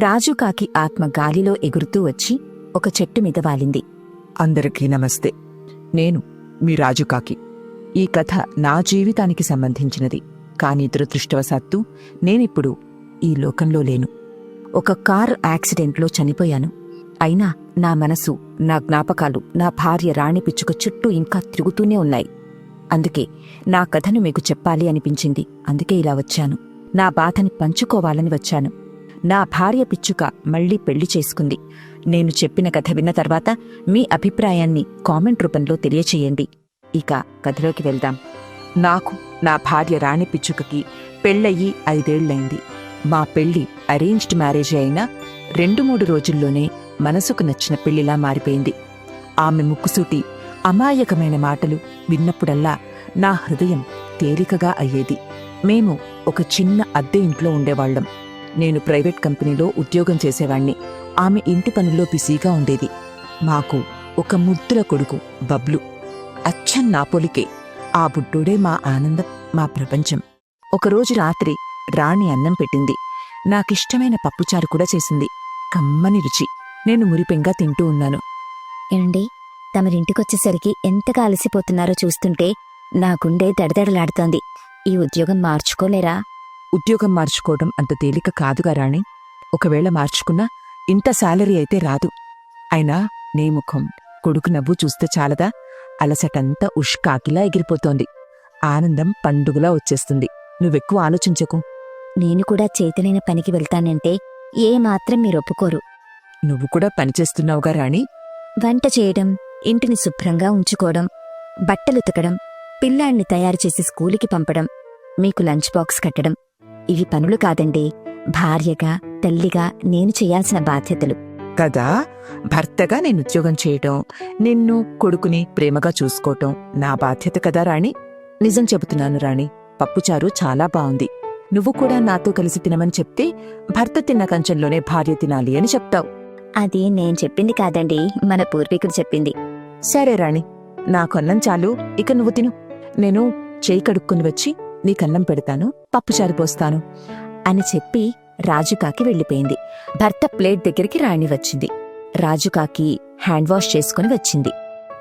రాజుకాకి ఆత్మ గాలిలో ఎగురుతూ వచ్చి ఒక చెట్టు మీద వాలింది. అందరికీ నమస్తే. నేను మీ రాజుకాకి ఈ కథ నా జీవితానికి సంబంధించినది. కానీ దురదృష్టవశాత్తు నేనిప్పుడు ఈ లోకంలో లేను. ఒక కారు యాక్సిడెంట్లో చనిపోయాను. అయినా నా మనసు నా జ్ఞాపకాలు నా భార్య రాణి పిచ్చుక చుట్టూ ఇంకా తిరుగుతూనే ఉన్నాయి. అందుకే నా కథను మీకు చెప్పాలి అనిపించింది. అందుకే ఇలా వచ్చాను. నా బాధని పంచుకోవాలని వచ్చాను. నా భార్య పిచ్చుక మళ్ళీ పెళ్ళి చేసుకుంది. నేను చెప్పిన కథ విన్న తర్వాత మీ అభిప్రాయాన్ని కామెంట్ రూపంలో తెలియచేయండి. ఇక కథలోకి వెళ్దాం. నాకు నా భార్య రాణి పిచ్చుకకి పెళ్ళయి ఐదేళ్ళైంది. మా పెళ్ళి అరేంజ్డ్ మ్యారేజ్ అయినా రెండు మూడు రోజుల్లోనే మనసుకు నచ్చిన పెళ్ళిలా మారిపోయింది. ఆమె ముక్కుసూటి అమాయకమైన మాటలు విన్నప్పుడల్లా నా హృదయం తేలికగా అయ్యేది. మేము ఒక చిన్న అద్దె ఇంట్లో ఉండేవాళ్ళం నేను ప్రైవేట్ కంపెనీలో ఉద్యోగం చేసేవాణ్ణి. ఆమె ఇంటి పనుల్లో బిజీగా ఉండేది. మాకు ఒక ముద్దుల కొడుకు బబ్లు. అచ్చం నా పొలికే ఆ బుడ్డోడే మా ఆనందం మా ప్రపంచం. ఒకరోజు రాత్రి రాణి అన్నం పెట్టింది. నాకిష్టమైన పప్పుచారు కూడా చేసింది. కమ్మని రుచి. నేను మురిపెంగా తింటూ ఉన్నాను. ఏమండి? తమరింటికొచ్చేసరికి ఎంతగా అలసిపోతున్నారో చూస్తుంటే నా గుండె దడదడలాడుతోంది. ఈ ఉద్యోగం మార్చుకోలేరా? ఉద్యోగం మార్చుకోవడం అంత తేలిక కాదుగా రాణి. ఒకవేళ మార్చుకున్నా ఇంత శాలరీ అయితే రాదు. అయినా నీ ముఖం కొడుకు నవ్వు చూస్తే చాలదా? అలసటంతా ఉష్కాకిలా ఎగిరిపోతోంది. ఆనందం పండుగలా వచ్చేస్తుంది. నువ్వెక్కువ ఆలోచించకు. నేను కూడా చేతనైన పనికి వెళ్తానంటే ఏ మాత్రం మీరు ఒప్పుకోరు. నువ్వు కూడా పనిచేస్తున్నావుగా రాణి. వంట చేయడం ఇంటిని శుభ్రంగా ఉంచుకోవడం బట్టలు ఉతకడం పిల్లాన్ని తయారు చేసి స్కూలుకి పంపడం మీకు లంచ్ బాక్స్ కట్టడం ఇవి పనులు కాదండి. భార్యగా తల్లిగా నేను చేయాల్సిన బాధ్యతలు. కదా? భర్తగా నేను ఉద్యోగం చేయటం నిన్ను కొడుకుని ప్రేమగా చూసుకోవటం నా బాధ్యత కదా రాణి? నిజం చెబుతున్నాను రాణి పప్పుచారు చాలా బావుంది. నువ్వు కూడా నాతో కలిసి తినమని చెప్తే భర్త తిన్న కంచంలోనే భార్య తినాలి అని చెప్తావు. అది నేను చెప్పింది కాదండి మన పూర్వీకుడు చెప్పింది. సరే రాణి నాకన్నం చాలు ఇక నువ్వు తిను. నేను చేయి కడుక్కుని వచ్చి నీకన్నం పెడతాను పప్పుచారు పోస్తాను అని చెప్పి రాజుకాకి వెళ్ళిపోయింది. భర్త ప్లేట్ దగ్గరికి రాణి వచ్చింది. రాజుకాకి హ్యాండ్ వాష్ చేసుకుని వచ్చింది.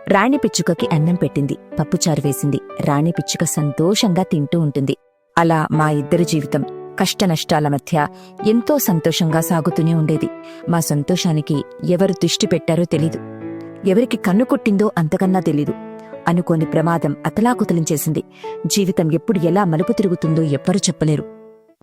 రాణి పిచ్చుకకి అన్నం పెట్టింది పప్పుచారు వేసింది. రాణి పిచ్చుక సంతోషంగా తింటూ ఉంటుంది. అలా మా ఇద్దరి జీవితం కష్టనష్టాల మధ్య ఎంతో సంతోషంగా సాగుతూనే ఉండేది. మా సంతోషానికి ఎవరు దృష్టి పెట్టారో తెలీదు. ఎవరికి కన్ను కొట్టిందో అంతకన్నా తెలీదు. అనుకోని ప్రమాదం అతలాకుతలించేసింది జీవితం ఎప్పుడు ఎలా మలుపు తిరుగుతుందో ఎవ్వరూ చెప్పలేరు.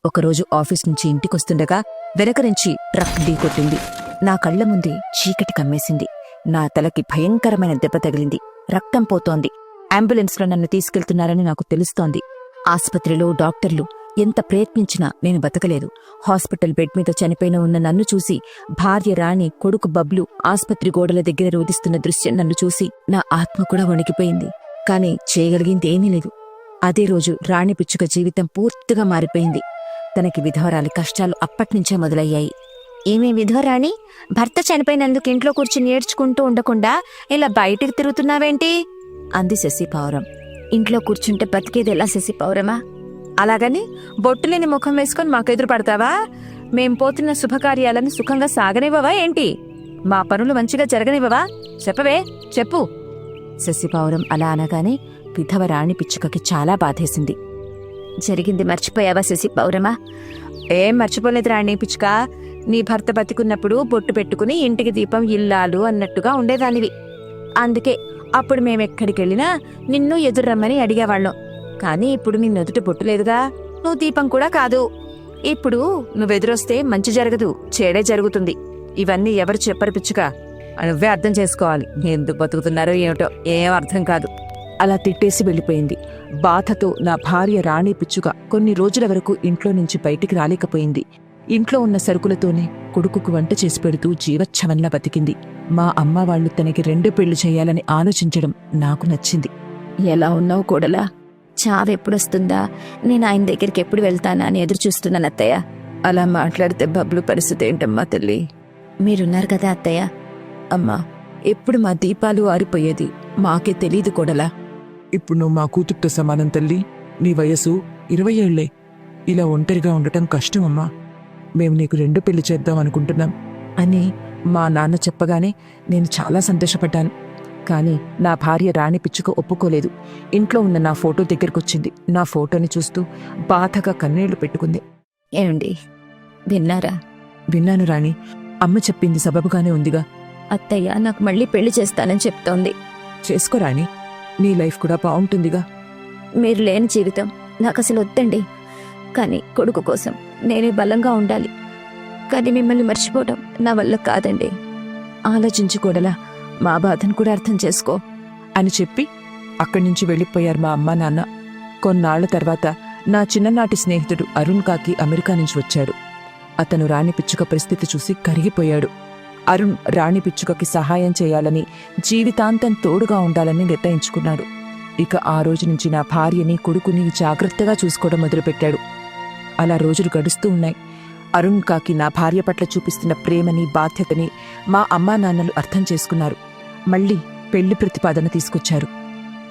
ఒకరోజు ఆఫీస్ నుంచి ఇంటికొస్తుండగా వెనక నుంచి ట్రక్ ఢీకొట్టింది నా కళ్ళ ముందే చీకటి కమ్మేసింది. నా తలకి భయంకరమైన దెబ్బ తగిలింది. రక్తం పోతోంది. అంబులెన్స్లో నన్ను తీసుకెళ్తున్నారని నాకు తెలుస్తోంది. ఆసుపత్రిలో డాక్టర్లు ఎంత ప్రయత్నించినా నేను బతకలేదు. హాస్పిటల్ బెడ్ మీద చనిపోయిన ఉన్న నన్ను చూసి భార్య రాణి కొడుకు బబ్లు ఆస్పత్రి గోడల దగ్గర రోధిస్తున్న దృశ్యం నన్ను చూసి నా ఆత్మ కూడా వణికిపోయింది. కాని చేయగలిగింది ఏమీ లేదు. అదే రోజు రాణి పిచ్చుక జీవితం పూర్తిగా మారిపోయింది. తనకి విధవరాలి కష్టాలు అప్పట్నుంచే మొదలయ్యాయి. ఏమే విధవరాణి? భర్త చనిపోయినందుకు ఇంట్లో కూర్చుని ఏడ్చుకుంటూ ఉండకుండా ఇలా బయటికి తిరుగుతున్నావేంటి? అంది శశి పావురం. ఇంట్లో కూర్చుంటే బతికేది ఎలా శశి పౌరమా అలాగని బొట్టులేని ముఖం వేసుకొని మాకెదురు పడతావా మేం పోతున్న శుభకార్యాలను సుఖంగా సాగనివ్వవా ఏంటి? మా పనులు మంచిగా జరగనివ్వవా? చెప్పవే చెప్పు. శశిపావురం అలా అనగానే విధవరాణి పిచ్చుకకి చాలా బాధేసింది. జరిగింది మర్చిపోయావా శశిపౌరమా ఏం మర్చిపోలేదు రాణి పిచ్చుక. నీ భర్త బతికున్నప్పుడు బొట్టు పెట్టుకుని ఇంటికి దీపం ఇల్లాలు అన్నట్టుగా ఉండేదానివి. అందుకే అప్పుడు మేమెక్కడికెళ్ళినా నిన్ను ఎదుర్రమ్మని అడిగేవాళ్ళం. కానీ ఇప్పుడు నీ నుదుట బొట్టు లేదుగా. నువ్వు దీపం కూడా కాదు. ఇప్పుడు నువ్వెదురొస్తే మంచి జరగదు. చెడే జరుగుతుంది. ఇవన్నీ ఎవరు చెప్పరు పిచ్చుక నువ్వే అర్థం చేసుకోవాలి. ఎందుకు బతుకుతున్నారో ఏమిటో ఏం అర్థం కాదు. అలా తిట్టేసి వెళ్ళిపోయింది. బాధతో నా భార్య రాణి పిచ్చుగా కొన్ని రోజుల వరకు ఇంట్లో నుంచి బయటికి రాలేకపోయింది. ఇంట్లో ఉన్న సరుకులతోనే కొడుకుకు వంట చేసి పెడుతూ జీవచ్ఛవంలా బతికింది. మా అమ్మ వాళ్ళు తనకి రెండు పెళ్ళి చేయాలని ఆలోచించడం నాకు నచ్చింది. ఎలా ఉన్నావు కోడలా? చావెప్పుడొస్తుందా నేను ఆయన దగ్గరికి ఎప్పుడు వెళ్తానా అని ఎదురు చూస్తున్నాను అత్తయ్య. అలా మాట్లాడితే బబ్లు పరిస్థితి ఏంటమ్మా తల్లి? మీరున్నారు కదా అత్తయ్య. అమ్మా ఎప్పుడు మా దీపాలు ఆరిపోయేది? మాకే తెలీదు కొడలా. ఇప్పుడు నువ్వు మా కూతుర్తో సమానం తల్లి. నీ వయసు ఇరవై ఏళ్ళే ఇలా ఒంటరిగా ఉండటం కష్టమమ్మా. మేము నీకు రెండు పెళ్ళి చేద్దాం అనుకుంటున్నాం. అని మా నాన్న చెప్పగానే నేను చాలా సంతోషపడ్డాను. కానీ నా భార్య రాణి పిచ్చుక ఒప్పుకోలేదు. ఇంట్లో ఉన్న నా ఫోటో దగ్గరకొచ్చింది. నా ఫోటోని చూస్తూ బాధగా కన్నీళ్ళు పెట్టుకుంది. ఏమండి? విన్నారా? విన్నాను రాణి. అమ్మ చెప్పింది సబబుగానే ఉందిగా. అత్తయ్య నాకు మళ్ళీ పెళ్ళి చేస్తానని చెప్తోంది. చేసుకో రాణి. నీ లైఫ్ కూడా బాగుంటుందిగా. మీరు లేని జీవితం నాకు అసలు వద్దండి. కానీ కొడుకు కోసం నేనే బలంగా ఉండాలి. కానీ మిమ్మల్ని మర్చిపోవడం నా వల్ల కాదండి. ఆలోచించుకోడలా మా బాధను కూడా అర్థం చేసుకో అని చెప్పి అక్కడి నుంచి వెళ్ళిపోయారు మా అమ్మ నాన్న. కొన్నాళ్ళ తర్వాత నా చిన్ననాటి స్నేహితుడు అరుణ్ కాకి అమెరికా నుంచి వచ్చాడు. అతను రాణి పిచ్చుక పరిస్థితి చూసి కరిగిపోయాడు. అరుణ్ రాణి పిచ్చుకకి సహాయం చేయాలని జీవితాంతం తోడుగా ఉండాలని నిర్ణయించుకున్నాడు. ఇక ఆ రోజు నుంచి నా భార్యని కొడుకుని జాగ్రత్తగా చూసుకోవడం మొదలుపెట్టాడు. అలా రోజులు గడుస్తూ ఉన్నాయి. అరుణ్ కాకి నా భార్య పట్ల చూపిస్తున్న ప్రేమని బాధ్యతని మా అమ్మా నాన్నలు అర్థం చేసుకున్నారు. మళ్ళీ పెళ్ళి ప్రతిపాదన తీసుకొచ్చారు.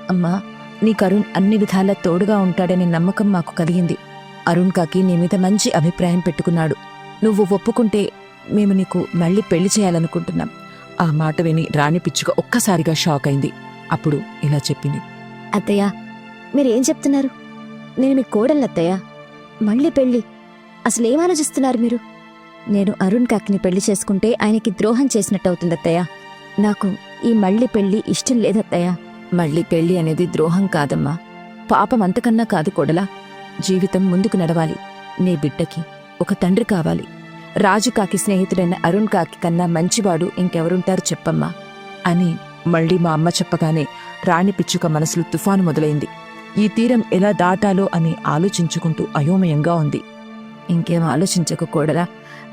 అమ్మా నీకు అరుణ్ అన్ని విధాలా తోడుగా ఉంటాడనే నమ్మకం మాకు కలిగింది. అరుణ్ కాకి నీ మీద మంచి అభిప్రాయం పెట్టుకున్నాడు. నువ్వు ఒప్పుకుంటే మేము నీకు మళ్ళీ పెళ్ళి చేయాలనుకుంటున్నాం. ఆ మాట విని రాణి పిచ్చుక ఒక్కసారిగా షాక్ అయింది. అప్పుడు ఇలా చెప్పింది. అత్తయ్య మీరేం చెప్తున్నారు? నేను మీ కోడలు అత్తయ్య. మళ్ళీ పెళ్ళి. అసలు ఏం ఆలోచిస్తున్నారు మీరు? నేను అరుణ్ కాకిని పెళ్ళి చేసుకుంటే ఆయనకి ద్రోహం చేసినట్టు అవుతుంది అత్తయ్య. నాకు ఈ మళ్ళీ పెళ్ళి ఇష్టం లేదత్తయ్య. మళ్ళీ పెళ్ళి అనేది ద్రోహం కాదమ్మా. పాపం అంతకన్నా కాదు కొడలా. జీవితం ముందుకు నడవాలి. నీ బిడ్డకి ఒక తండ్రి కావాలి. రాజు కాకి స్నేహితుడైన అరుణ్ కాకి కన్నా మంచివాడు ఇంకెవరుంటారు చెప్పమ్మా. అని మళ్ళీ మా అమ్మ చెప్పగానే రాణి పిచ్చుక మనసులో తుఫాను మొదలైంది. ఈ తీరం ఎలా దాటాలో అని ఆలోచించుకుంటూ అయోమయంగా ఉంది. ఇంకేం ఆలోచించకు కోడలా.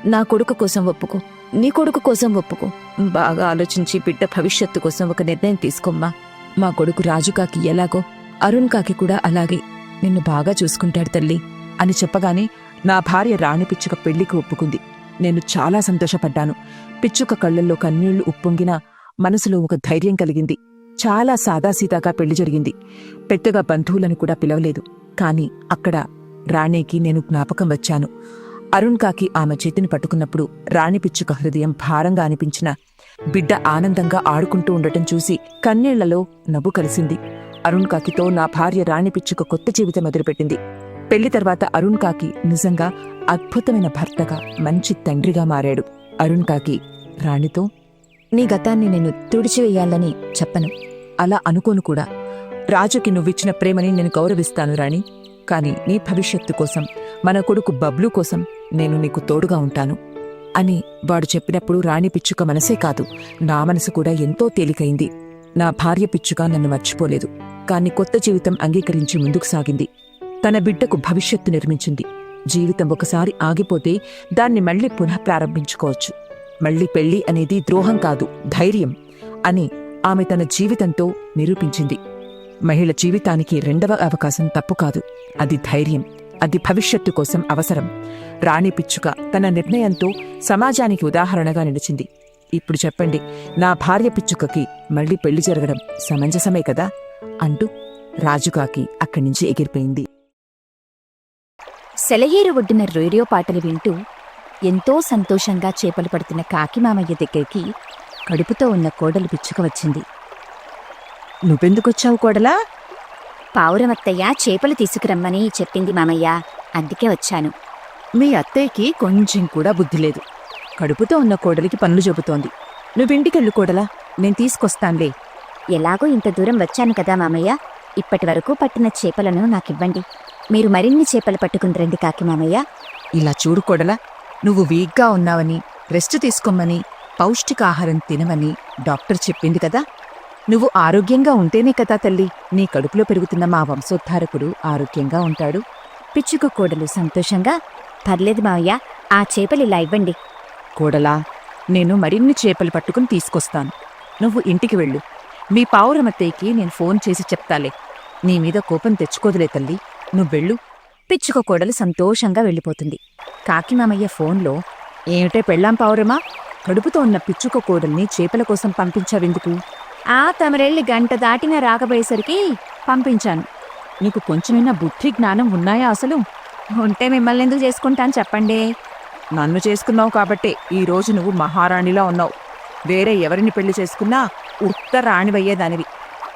నా కొడుకు కోసం ఒప్పుకో. నీ కొడుకు కోసం ఒప్పుకో. బాగా ఆలోచించి బిడ్డ భవిష్యత్తు కోసం ఒక నిర్ణయం తీసుకోమ్మా. మా కొడుకు రాజుకాకి ఎలాగో అరుణ్ కాకి కూడా అలాగే. నిన్ను బాగా చూసుకుంటాడు తల్లి. అని చెప్పగానే నా భార్య రాణి పిచ్చుక పెళ్ళికి ఒప్పుకుంది. నేను చాలా సంతోషపడ్డాను. పిచ్చుక కళ్ళల్లో కన్నీళ్ళు ఉప్పొంగినా మనసులో ఒక ధైర్యం కలిగింది. చాలా సాదాసీదాగా పెళ్ళి జరిగింది. పెద్దగా బంధువులను కూడా పిలవలేదు. కానీ అక్కడ రాణికి నేను జ్ఞాపకం వచ్చాను. అరుణ్ కాకి ఆమె చేతిని పట్టుకున్నప్పుడు రాణి పిచ్చుక హృదయం భారంగా అనిపించిన బిడ్డ ఆనందంగా ఆడుకుంటూ ఉండటం చూసి కన్నీళ్ళలో నవ్వు కలిసింది. అరుణ్ కాకితో నా భార్య రాణి పిచ్చుక కొత్త జీవితం మొదలుపెట్టింది. పెళ్ళి తర్వాత అరుణ్ కాకి నిజంగా అద్భుతమైన భర్తగా మంచి తండ్రిగా మారాడు. అరుణ్ కాకి రాణితో నీ గతాన్ని నేను తుడిచివేయాలని చెప్పను. అలా అనుకోను కూడా. రాజుకి నువ్విచ్చిన ప్రేమని నేను గౌరవిస్తాను రాణి. కాని నీ భవిష్యత్తు కోసం మన కొడుకు బబ్లు కోసం నేను నీకు తోడుగా ఉంటాను అని వాడు చెప్పినప్పుడు రాణి పిచ్చుక మనసే కాదు. నా మనసు కూడా ఎంతో తేలికైంది. నా భార్య పిచ్చుక నన్ను మర్చిపోలేదు. కాని కొత్త జీవితం అంగీకరించి ముందుకు సాగింది. తన బిడ్డకు భవిష్యత్తు నిర్మించింది. జీవితం ఒకసారి ఆగిపోతే దాన్ని మళ్ళీ పునః ప్రారంభించుకోవచ్చు. మళ్ళీ పెళ్ళి అనేది ద్రోహం కాదు ధైర్యం అని ఆమె తన జీవితంతో నిరూపించింది. మహిళ జీవితానికి రెండవ అవకాశం తప్పు కాదు. అది ధైర్యం. అది భవిష్యత్తు కోసం అవసరం. రాణి పిచ్చుక తన నిర్ణయంతో సమాజానికి ఉదాహరణగా నిలిచింది. ఇప్పుడు చెప్పండి నా భార్య పిచ్చుకకి మళ్ళీ పెళ్ళి జరగడం సమంజసమే కదా? అంటూ రాజుకాకి అక్కడి నుంచి ఎగిరిపోయింది. సెలయేరు ఒడ్డున రేడియో పాటలు వింటూ ఎంతో సంతోషంగా చేపలు పడుతున్న కాకిమామయ్య దగ్గరికి కడుపుతో ఉన్న కోడలు పిచ్చుక వచ్చింది. నువ్వెందుకొచ్చావు కోడలా? పావురమత్తయ్య చేపలు తీసుకురమ్మని చెప్పింది మామయ్య. అందుకే వచ్చాను. మీ అత్తయ్యకి కొంచెం కూడా బుద్ధి లేదు. కడుపుతో ఉన్న కోడలికి పనులు చెబుతోంది నువ్వింటికెళ్ళు కోడలా. నేను తీసుకొస్తాన్లే. ఎలాగో ఇంత దూరం వచ్చాను కదా మామయ్య. ఇప్పటి వరకు పట్టిన చేపలను నాకివ్వండి. మీరు మరిన్ని చేపలు పట్టుకుని రండి కాకి మామయ్య. ఇలా చూడు కోడలా. నువ్వు వీక్గా ఉన్నావని రెస్ట్ తీసుకోమని పౌష్టికాహారం తినమని డాక్టర్ చెప్పింది కదా. నువ్వు ఆరోగ్యంగా ఉంటేనే కదా తల్లి నీ కడుపులో పెరుగుతున్న మా వంశోద్ధారకుడు ఆరోగ్యంగా ఉంటాడు. పిచ్చుక కోడలు సంతోషంగా పర్లేదు మావయ్య ఆ చేపలు ఇలా ఇవ్వండి. కోడలా నేను మరిన్ని చేపలు పట్టుకుని తీసుకొస్తాను. నువ్వు ఇంటికి వెళ్ళు. మీ పావురమత్తయ్యకి నేను ఫోన్ చేసి చెప్తాలే. నీ మీద కోపం తెచ్చుకోదులే తల్లి. నువ్వెళ్ళు పిచ్చుక కోడలు సంతోషంగా వెళ్ళిపోతుంది. కాకి మామయ్య ఫోన్లో ఏమిటే పెళ్ళాం పావురమా? కడుపుతో ఉన్న పిచ్చుక కోడల్ని చేపల కోసం పంపించావెందుకు? ఆ తమరెళ్ళి గంట దాటిన రాకపోయేసరికి పంపించాను. నీకు కొంచెమైనా బుద్ధి జ్ఞానం ఉన్నాయా అసలు? ఉంటే మిమ్మల్ని ఎందుకు చేసుకుంటాను చెప్పండి. నన్ను చేసుకున్నావు కాబట్టే ఈ రోజు నువ్వు మహారాణిలా ఉన్నావు. వేరే ఎవరిని పెళ్ళి చేసుకున్నా ఉత్త రాణివయ్యేదానివి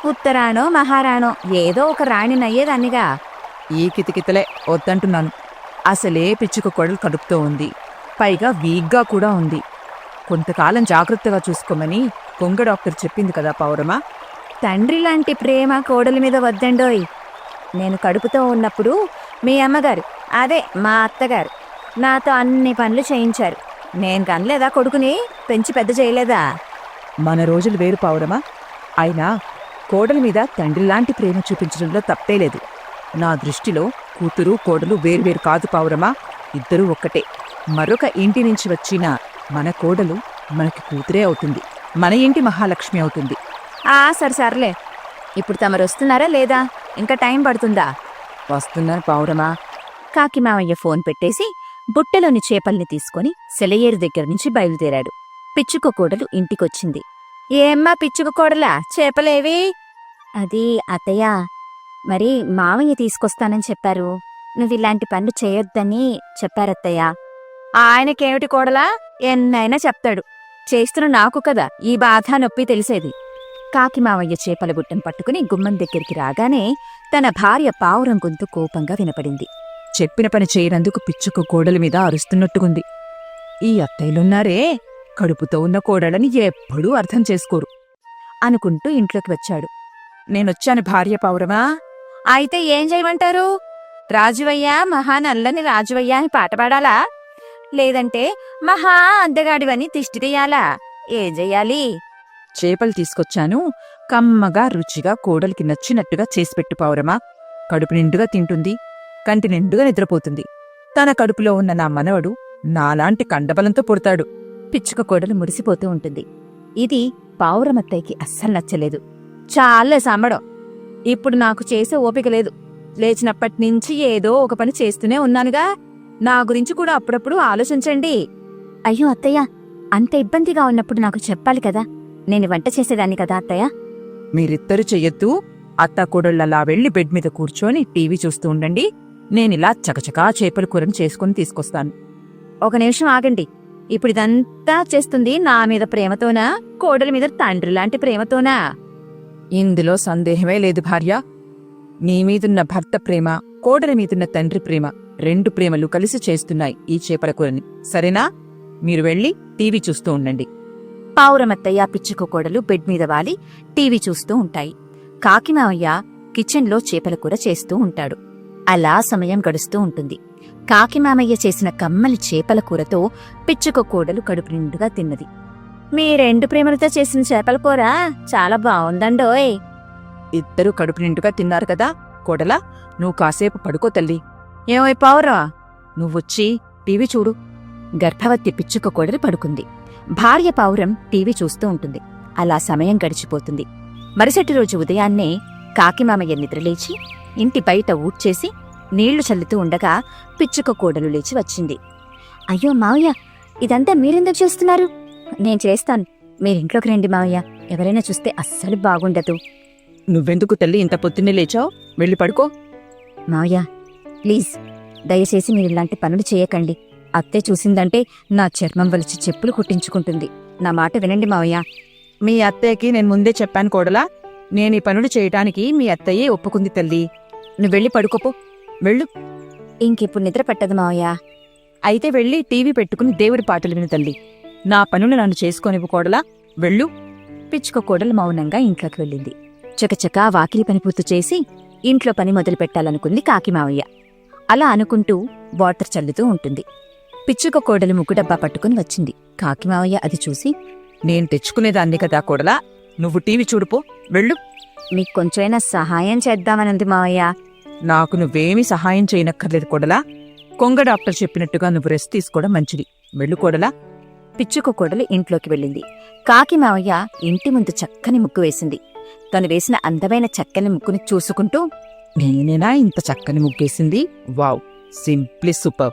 ఉత్తరానో మహారాణో ఏదో ఒక రాణినయ్యేదాన్నిగా ఈ కితకితలే వద్దంటున్నాను. అసలే పిచ్చుక కొడలు కడుపుతూ ఉంది. పైగా వీక్గా కూడా ఉంది. కొంతకాలం జాగ్రత్తగా చూసుకోమని కొంగ డాక్టర్ చెప్పింది కదా పౌరమా? తండ్రి లాంటి ప్రేమ కోడలి మీద వద్దండోయ్. నేను కడుపుతో ఉన్నప్పుడు మీ అమ్మగారు అదే మా అత్తగారు నాతో అన్ని పనులు చేయించారు. నేను కనలేదా కొడుకుని? పెంచి పెద్ద చేయలేదా? మన రోజులు వేరు పౌరమా. అయినా కోడలి మీద తండ్రిలాంటి ప్రేమ చూపించడంలో తప్పే లేదు. నా దృష్టిలో కూతురు కోడలు వేరువేరు కాదు పౌరమా. ఇద్దరూ ఒక్కటే. మరొక ఇంటి నుంచి వచ్చిన మన కోడలు మనకి కూతురే అవుతుంది. మన ఇంటి మహాలక్ష్మి అవుతుంది? ఆ సరే సర్లే. ఇప్పుడు తమరు వస్తున్నారా లేదా? ఇంకా టైం పడుతుందా? వస్తున్నాను పౌరమా. కాకి మామయ్య ఫోన్ పెట్టేసి బుట్టలోని చేపల్ని తీసుకొని సెలయేరు దగ్గర నుంచి బయలుదేరాడు. పిచ్చుక కోడలు ఇంటికొచ్చింది. ఏమ్మా పిచ్చుక కోడలా చేపలేవి? అది అత్తయ్య. మరి మామయ్య తీసుకొస్తానని చెప్పారు. నువ్వు ఇలాంటి పనులు చేయొద్దని చెప్పారత్తయ్య. ఆయనకేమిటి కోడలా? ఎన్నైనా చెప్తాడు. చేస్తున్న నాకు కదా ఈ బాధ నొప్పి తెలిసేది. కాకి మావయ్య చేపల బుట్టను పట్టుకుని గుమ్మం దగ్గరికి రాగానే తన భార్య పావురం గొంతు కోపంగా వినపడింది. చెప్పిన పని చేయనందుకు పిచ్చుక కోడలి మీద అరుస్తున్నట్టుగుంది. ఈ అత్తయ్యలున్నారే కడుపుతో ఉన్న కోడలని ఎప్పుడూ అర్థం చేసుకోరు అనుకుంటూ ఇంట్లోకి వచ్చాడు. నేనొచ్చాను భార్య పౌరమా అయితే ఏం చేయమంటారు? రాజువయ్యా మహా నల్లని రాజువయ్యా అని పాట పాడాలా? లేదంటే మహా అందగాడివని తిష్టి తీయాలా ఏం చెయ్యాలి చేపలు తీసుకొచ్చాను. కమ్మగా రుచిగా కోడలికి నచ్చినట్టుగా చేసిపెట్టు పౌరమా కడుపు నిండుగా తింటుంది. కంటి నిండుగా నిద్రపోతుంది. తన కడుపులో ఉన్న నా మనవడు నాలాంటి కండబలంతో పుడతాడు. పిచ్చుక కోడలు మురిసిపోతూ ఉంటుంది. ఇది పావురమత్తయ్యకి అస్సలు నచ్చలేదు. చాలే సంబడం. ఇప్పుడు నాకు చేసే ఓపిక లేదు. లేచినప్పటి నుంచి ఏదో ఒక పని చేస్తూనే ఉన్నానుగా. నా గురించి కూడా అప్పుడప్పుడు ఆలోచించండి. అయ్యో అత్తయ్య అంత ఇబ్బందిగా ఉన్నప్పుడు నాకు చెప్పాలి కదా. నేను వంట చేసేదాన్ని కదా అత్తయ్య. మీరిద్దరు చెయ్యొద్దు. అత్త కోడళ్ళలా వెళ్ళి బెడ్ మీద కూర్చొని టీవీ చూస్తూ ఉండండి. నేనిలా చకచకా చేపల కూరని చేసుకుని తీసుకొస్తాను. ఒక నిమిషం ఆగండి. ఇప్పుడు ఇదంతా చేస్తుంది నా మీద ప్రేమతోనా? కోడలి మీద తండ్రి లాంటి ప్రేమతోనా? ఇందులో సందేహమే లేదు భార్య. నీ మీదున్న భర్త ప్రేమ కోడలి మీదున్న తండ్రి ప్రేమ. రెండు ప్రేమలు కలిసి చేస్తున్నాయి ఈ చేపల కూరని సరేనా? మీరు వెళ్ళి టీవీ చూస్తూ ఉండండి. పావురమత్తయ్య పిచ్చుక కోడలు బెడ్ మీద వాలి టీవీ చూస్తూ ఉంటాయి. కాకిమావయ్య కిచెన్లో చేపల కూర చేస్తూ ఉంటాడు. అలా సమయం గడుస్తూ ఉంటుంది. కాకిమామయ్య చేసిన కమ్మలి చేపల కూరతో పిచ్చుక కోడలు కడుపు నిండుగా తిన్నది. మీ రెండు ప్రేమలతో చేసిన చేపల కూర చాలా బావుందండోయ్ ఇద్దరు కడుపు నిండుగా తిన్నారు కదా కోడలా నువ్వు కాసేపు పడుకో తల్లి. ఏమోయ్ పావురా? నువ్వొచ్చి టీవీ చూడు. గర్భవతి పిచ్చుక కోడలు పడుకుంది. భార్య పావురం టీవీ చూస్తూ ఉంటుంది. అలా సమయం గడిచిపోతుంది. మరుసటి రోజు ఉదయాన్నే కాకిమామయ్య నిద్రలేచి ఇంటి బయట ఊడ్చేసి నీళ్ళు చల్లుతూ ఉండగా పిచ్చుక కోడలు లేచి వచ్చింది. అయ్యో మావయ్య ఇదంతా మీరెందుకు చేస్తున్నారు? నేను చేస్తాను. మీరింట్లోకి రండి మావయ్య. ఎవరైనా చూస్తే అస్సలు బాగుండదు. నువ్వెందుకు తల్లి ఇంత పొద్దున్నే లేచావు? వెళ్ళి పడుకో. మావయ్య ప్లీజ్ దయచేసి మీరు ఇలాంటి పనులు చేయకండి. అత్తే చూసిందంటే నా చర్మం వలిచి చెప్పులు కుట్టించుకుంటుంది. నా మాట వినండి మావయ్య. మీ అత్తయ్యకి నేను ముందే చెప్పాను కోడలా నేను ఈ పనులు చేయటానికి మీ అత్తయ్యే ఒప్పుకుంది తల్లి. నువ్వు వెళ్ళి పడుకోపో. వెళ్ళు. ఇంకిప్పుడు నిద్ర పట్టదు మావయ్య. అయితే వెళ్ళి టీవీ పెట్టుకుని దేవుడి పాటలు విను తల్లి. నా పనులు నన్ను చేసుకోనివ్వు కోడలా. వెళ్ళు. పిచ్చుక కోడలు మౌనంగా ఇంట్లోకి వెళ్ళింది. చకచకా వాకిలి పని పూర్తి చేసి ఇంట్లో పని మొదలు పెట్టాలనుకుంది కాకి మావయ్య. అలా అనుకుంటూ వాటర్ చల్లుతూ ఉంటుంది. పిచ్చుక కోడలు ముగ్గు డబ్బా పట్టుకుని వచ్చింది. కాకి మావయ్య అది చూసి నేను తెచ్చుకునేదాన్ని కదా కోడలా? నువ్వు టీవీ చూడుపో వెళ్ళు. మీకు కొంచెమైనా సహాయం చేద్దామనంది మావయ్య. నాకు నువ్వేమీ సహాయం చేయనక్కర్లేదు కోడలా. కొంగ డాక్టర్ చెప్పినట్టుగా నువ్వు రెస్ట్ తీసుకోవడం మంచిది. వెళ్ళు కోడలా. పిచ్చుక కోడలు ఇంట్లోకి వెళ్ళింది. కాకి మావయ్య ఇంటి ముందు చక్కని ముగ్గు వేసింది. తను వేసిన అందమైన చక్కని ముగ్గుని చూసుకుంటూ నేనేనా ఇంత చక్కని ముగ్గేసింది? వావ్! Simply super!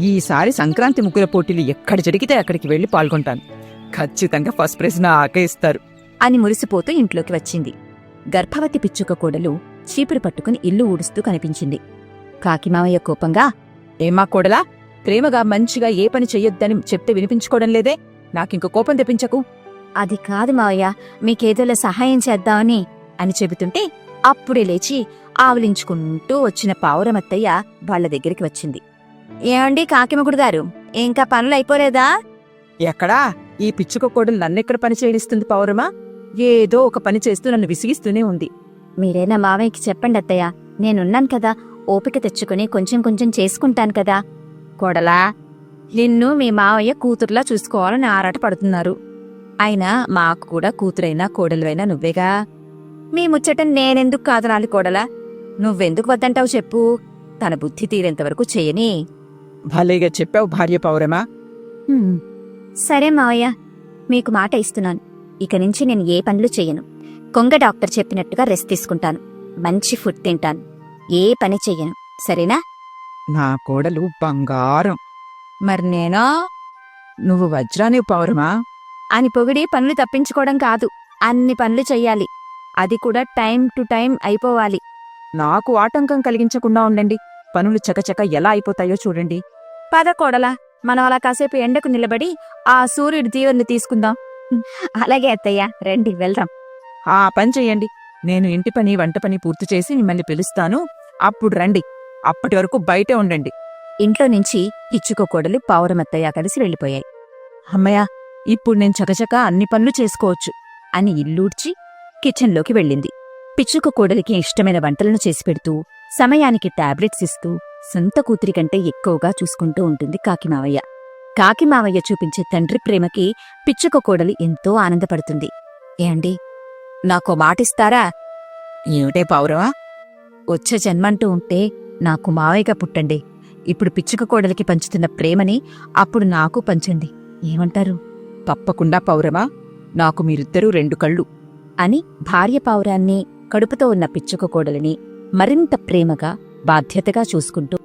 ఈసారి సంక్రాంతి ముగ్గుల పోటీలు ఎక్కడ జరిగితే అక్కడికి వెళ్ళి పాల్గొంటాను. ఖచ్చితంగా ఫస్ట్ ప్రైజ్ నాకే ఇస్తారు. అని మురిసిపోతూ ఇంట్లోకి వచ్చింది. గర్భవతి పిచ్చుక కోడలు చీపురు పట్టుకుని ఇల్లు ఊడుస్తూ కనిపించింది. కాకిమావయ్య కోపంగా ఏమా కోడలా ప్రేమగా మంచిగా ఏ పని చెయ్యొద్దని చెప్తే వినిపించుకోవడం లేదే? నాకింక కోపం తెప్పించకు. అది కాదు మావయ్య మీకేదోలా సహాయం చేద్దామని అని చెబుతుంటే అప్పుడే లేచి ఆవలించుకుంటూ వచ్చిన పావురమత్తయ్య వాళ్ళ దగ్గరికి వచ్చింది. ఏమండి కాకిమగుడు గారు ఇంకా పనులు అయిపోలేదా? ఎక్కడా? ఈ పిచ్చుక కోడలు నన్నెక్కడ పని చేయనిస్తుంది పౌరమా ఏదో ఒక పని చేస్తూ నన్ను విసిగిస్తూనే ఉంది. మీరైనా మావయ్యకి చెప్పండి అత్తయ్య నేనున్నాను కదా ఓపిక తెచ్చుకుని కొంచెం కొంచెం చేసుకుంటాను కదా. కోడలా నిన్ను మీ మావయ్య కూతురులా చూసుకోవాలని ఆరాట పడుతున్నారు. అయినా మాకు కూడా కూతురైనా కోడలువైనా నువ్వేగా? మీ ముచ్చట నేనెందుకు కాదనాలి కోడలా? నువ్వెందుకు వద్దంటావు చెప్పు. తన బుద్ధి తీరేంతవరకు చెయ్యని భలేగా చెప్పావు భార్య పౌరమా. సరే మావయ్య మీకు మాట ఇస్తున్నాను. ఇక నుంచి నేను ఏ పనులు చెయ్యను కొంగ డాక్టర్ చెప్పినట్టుగా రెస్ట్ తీసుకుంటాను. మంచి ఫుడ్ తింటాను. ఏ పని చెయ్యను. సరేనా? నా కోడలు బంగారం. మరి నేనా? నువ్వు వజ్రాని పౌరమా? అని పొగిడి పనులు తప్పించుకోవడం కాదు. అన్ని పనులు చెయ్యాలి. అది కూడా టైం టు టైం అయిపోవాలి. నాకు ఆటంకం కలిగించకుండా ఉండండి. పనులు చకచక ఎలా అయిపోతాయో చూడండి. పద కోడలా మనం అలా కాసేపు ఎండకు నిలబడి ఆ సూర్యుడి దీవెన్ని తీసుకుందాం. అలాగే అత్తయ్య రండి వెళ్దాం. ఆ పని చెయ్యండి నేను ఇంటి పని వంట పని పూర్తి చేసి మిమ్మల్ని పిలుస్తాను. అప్పుడు రండి. అప్పటి వరకు బయటే ఉండండి. ఇంట్లో నుంచి ఇచ్చుకో కోడలు పావురమత్తయ్య కలిసి వెళ్ళిపోయాయి. అమ్మయ్య ఇప్పుడు నేను చకచక అన్ని పనులు చేసుకోవచ్చు అని ఇల్లూడ్చి కిచెన్లోకి వెళ్ళింది. పిచ్చుక కోడలికి ఇష్టమైన వంటలను చేసి పెడుతూ సమయానికి టాబ్లెట్స్ ఇస్తూ సొంత కూతురి కంటే ఎక్కువగా చూసుకుంటూ ఉంటుంది కాకిమావయ్య. కాకిమావయ్య చూపించే తండ్రి ప్రేమకి పిచ్చుక కోడలి ఎంతో ఆనందపడుతుంది. ఏండి నాకో మాటిస్తారా? ఏమిటే పౌరమా వచ్చే జన్మంటూ ఉంటే నాకు మావయ్యగా పుట్టండి. ఇప్పుడు పిచ్చుక కోడలికి పంచుతున్న ప్రేమని అప్పుడు నాకు పంచండి. ఏమంటారు? తప్పకుండా పౌరమా నాకు మీరిద్దరూ రెండు కళ్ళు. అని భార్య పావురాన్ని కడుపుతో ఉన్న పిచ్చుక కోడలిని మరింత ప్రేమగా బాధ్యతగా చూసుకుంటూ